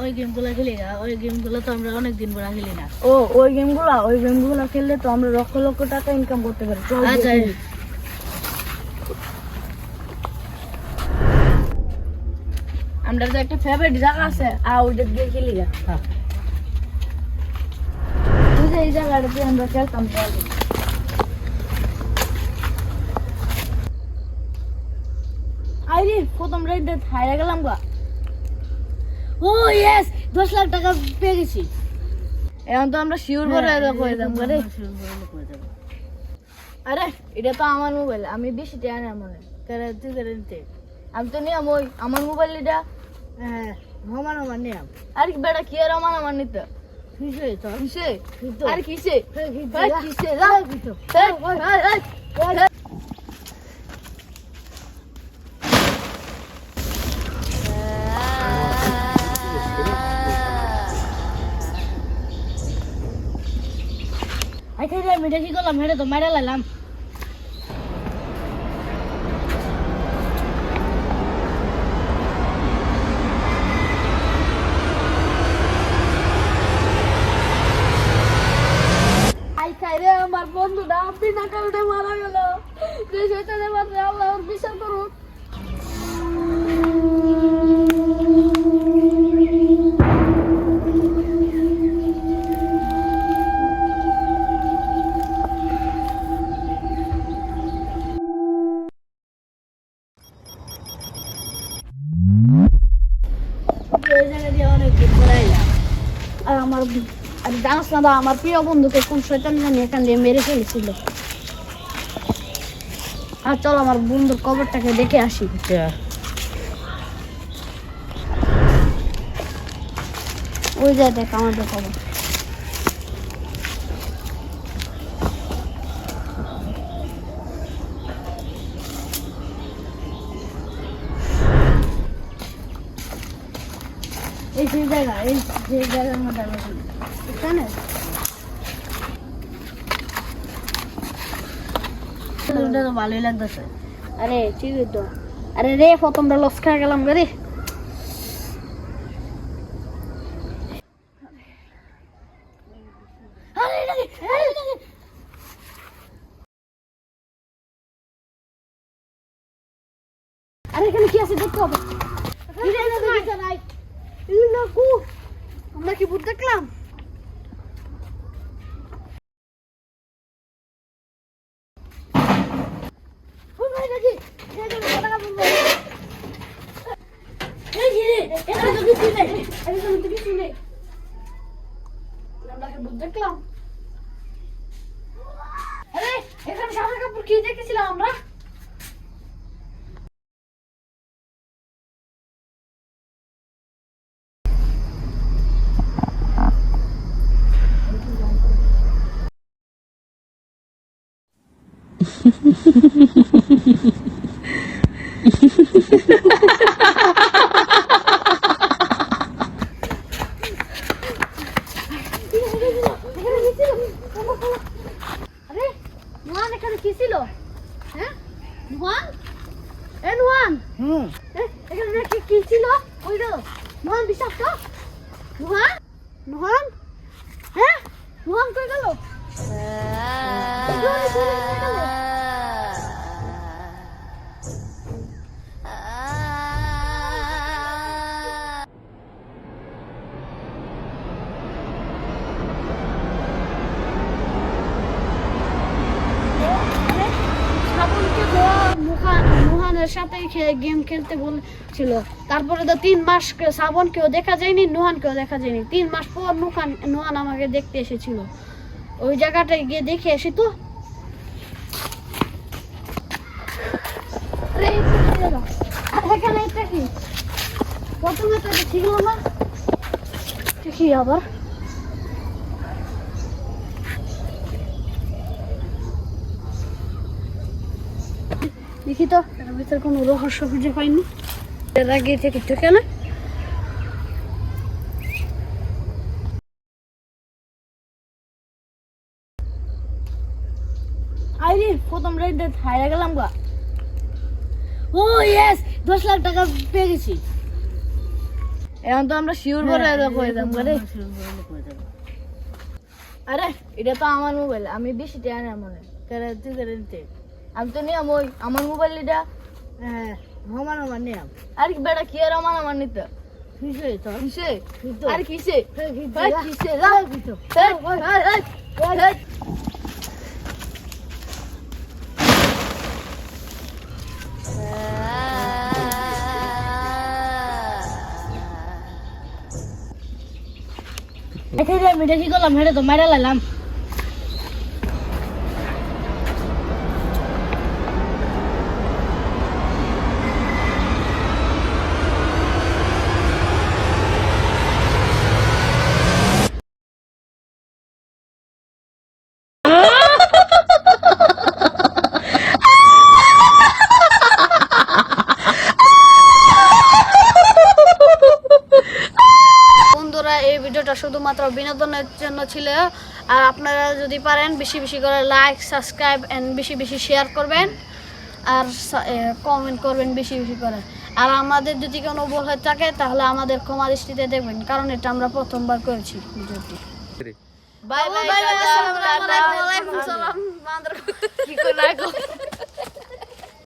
ওই গেমগুলো খেলি না ওই গেমগুলো তো আমরা অনেক দিন পর খেলি না। ও ওই গেমগুলো ওই গেমগুলো খেললে তো আমরা লক্ষ লক্ষ টাকা ইনকাম করতে পারি। চল আচ্ছা। আমরা তো একটা ফেভারিট জায়গা আছে আর ওইটা গিয়ে খেলি গা। হ্যাঁ। এই জায়গাটাতে আমরা খেলতাম আইরে প্রথম রাইডে হাইরা গেলাম গা। ও ইয়েস দশ লাখ টাকা পেয়ে গেছি। এখন তো আমরা শিওর করে হয়ে যাব রে। আরে এটা তো আমার মোবাইল আমি বেশি টাকা না মনে তুই করে নিতে আমি তো নিয়ম ওই আমার মোবাইল এটা হ্যাঁ সমান সমান নিয়ম। আর কি বেটা কি আর আমার আমার নিতে? কিসে কিসে? আর কিসে? কিসে? মিঠা কি করলাম হেরে তো মারা লাইলাম। আই খাই রে আমার বন্ধুটা বিনা কারণে মারা গেল। যে শয়তানের মাত্রে আল্লাহ ওর বিচার করুক। জায়গা দিয়ে অনেক দিন পর আর আমার আর জানাস না আমার প্রিয় বন্ধুকে কোন শয়তান জানি এখান দিয়ে মেরে ফেলেছিল। আর চল আমার বন্ধুর কবরটাকে দেখে আসি। ওই যায় দেখ আমাদের খবর এই জায়গা এই যে জায়গার মধ্যে আমি। এখানে? ওটা তো ভালোই লাগতেছে। আরে ঠিকই তো। আরে রে প্রথমটা লস খেয়ে গেলাম রে? আরে এখানে কি আছে দেখতে হবে এটা এটা তো কিছু নাই। কু আমরা কি ভূত দেখলাম? দেখলাম কি দেখেছিলাম আমরা এখানে কি ছিল? আরে নুয়ান এখানে কি ছিল হ্যাঁ নুয়ান এ নুয়ান হুম এ, এখানে কি কি ছিল ওই তো নুহান হ্যাঁ? নুহান কই গেল নুহান সাথে গেম খেলতে বলছিল। তারপরে তো তিন মাস কে- শ্রাবণকেও দেখা যায়নি, নুহানকেও দেখা যায়নি। তিন মাস পর নুহান নুহান আমাকে দেখতে এসেছিল। ওই জায়গাটায় গিয়ে দেখে এসে তো আরে, এই তো চলে গেল। আর প্রথমে তো ছিল না। কি আবার? দেখি তো, এর ভিতরে কোনো রহস্য খুঁজে পাইনি। এর আগে থেকে ঢুকে না? আইরে, প্রথম রাইডে হাইরা গেলাম গা। ও ইয়েস দশ লাখ টাকা পেয়ে গেছি। এখন তো আমরা শিওর করে এটা করে দাম করে আরে এটা তো আমার মোবাইল আমি বেশি টাকা না মনে তুই করে দিতে আমি তো নিয়াম ওই আমার মোবাইল এটা হ্যাঁ আমার আমার নিয়াম। আর কি বেটা কি আর আমার আমার নিতে? কিসে তো কিসে? আর কিসে? এই, কিসে? এখানে আমি দেখি গেলাম হেঁটে তো মারা লাইলাম বন্ধুরা এই ভিডিওটা শুধুমাত্র বিনোদনের জন্য ছিল। আর আপনারা যদি পারেন বেশি বেশি করে লাইক সাবস্ক্রাইব অ্যান্ড বেশি বেশি শেয়ার করবেন। আর কমেন্ট করবেন বেশি বেশি করে। আর আমাদের যদি কোনো ভুল হয়ে থাকে তাহলে আমাদের ক্ষমা দৃষ্টিতে দেখবেন কারণ এটা আমরা প্রথমবার করেছি ভিডিওটি। Bye bye